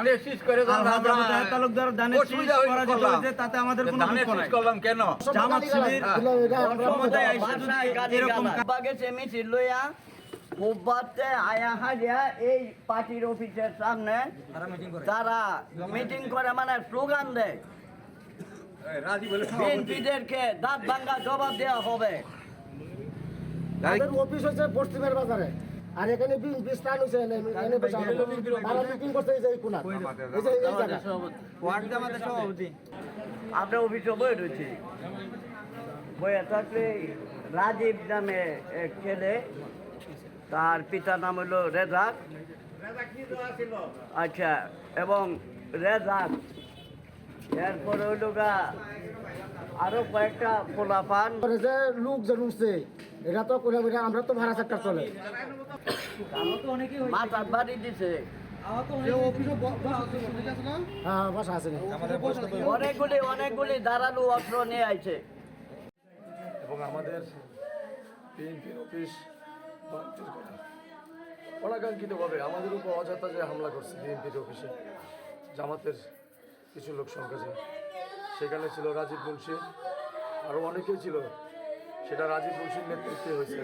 ধানের শীষ করে যখন আলহাজ আমরা আবু তাহের তালুকদার ধানের শীষ করা যেতে হয়েছে, তাতে আমাদের কোনো দুঃখ নাই। করলাম কেন? জামাত শিবির ক্ষমতায় আইসা যদি এরকম কা- বাগেছে লইয়া মুব্বাতে আয়া হাজিয়া এই পার্টির অফিসের সামনে তারা মিটিং করে। মানে স্লোগান দেয়। রাজি বিএনপিদেরকে দাঁত ভাঙ্গা জবাব দেওয়া হবে। তাদের অফিস হচ্ছে পশ্চিমের বাজারে। আর এখানে বিএনপি স্থান হচ্ছে এনে এনে তারা মিটিং এই যে এই এই যে এই জায়গা। অফিসে বই রয়েছি। বইয়ে থাকলে রাজীব নামে এক ছেলে তার পিতার নাম হলো রেজাক আচ্ছা এবং রেজাক এরপরে হইল গা আরও কয়েকটা পোলাপান। যে লোক যে উঠছে এটা তো করে করে আমরা তো ভাড়া সেক্টর চলে। মাথার বাড়ি দিছে। হ্যাঁ বাসা অনেকগুলি অনেকগুলি দাঁড়ানো অস্ত্র নিয়ে আইছে। এবং আমাদের বিএনপির অফিস ভাঙচুর করা। অনাকাঙ্ক্ষিতভাবে আমাদের উপর অযথা যে হামলা করছে বিএনপির অফিসে জামাতের কিছু লোক সংখ্যা ছিল। সেখানে ছিল রাজীব মুন্সি আরও অনেকেই ছিল। সেটা রাজীব মুন্সির নেতৃত্বে হয়েছে।